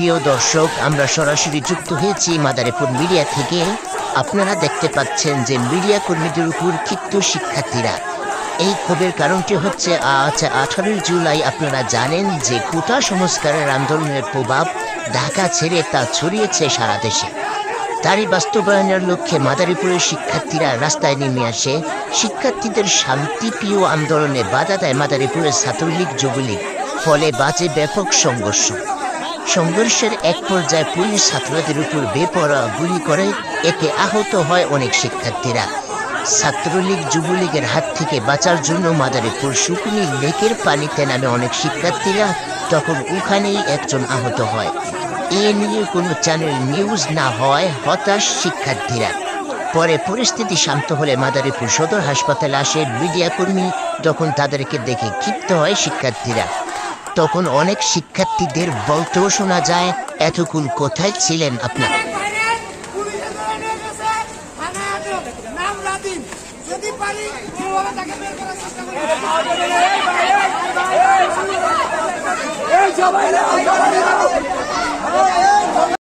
প্রিয় দর্শক, আমরা সরাসরি যুক্ত হয়েছি মাদারীপুর মিডিয়া থেকে। আপনারা দেখতে পাচ্ছেন যে মিডিয়া কর্মীদের উপর ক্ষিপ্ত শিক্ষার্থীরা। এই ক্ষোভের কারণটি হচ্ছে আজ আঠারোই জুলাই, আপনারা জানেন যে কোটা সংস্কারের আন্দোলনের প্রভাব ঢাকা ছেড়ে তা ছড়িয়েছে সারা দেশে। তারই বাস্তবায়নের লক্ষ্যে মাদারীপুরের শিক্ষার্থীরা রাস্তায় নেমে আসে। শিক্ষার্থীদের শান্তিপ্রিয় আন্দোলনে বাধা দেয় মাদারীপুরের ছাত্রলীগ যুবলীগ। ফলে বাজে ব্যাপক সংঘর্ষ। সংঘর্ষের এক পর্যায়ে পুলিশ ছাত্রদের উপর বেপরোয়া গুলি করে। এতে আহত হয় অনেক শিক্ষার্থীরা। ছাত্রলীগ যুবলীগের হাত থেকে বাঁচার জন্য মাদারীপুর শুকুনি লেকের পানিতে নামে অনেক শিক্ষার্থীরা তখন ওখানেই একজন আহত হয়। এ নিয়ে কোনো চ্যানেল নিউজ না হয় হতাশ শিক্ষার্থীরা। পরে পরিস্থিতি শান্ত হলে মাদারীপুর সদর হাসপাতালে আসে মিডিয়া কর্মী তখন তাদেরকে দেখে ক্ষিপ্ত হয় শিক্ষার্থীরা। তখন অনেক শিক্ষার্থীদের বলতেও শোনা যায় এতক্ষণ কোথায় ছিলেন আপনার? পুলিশে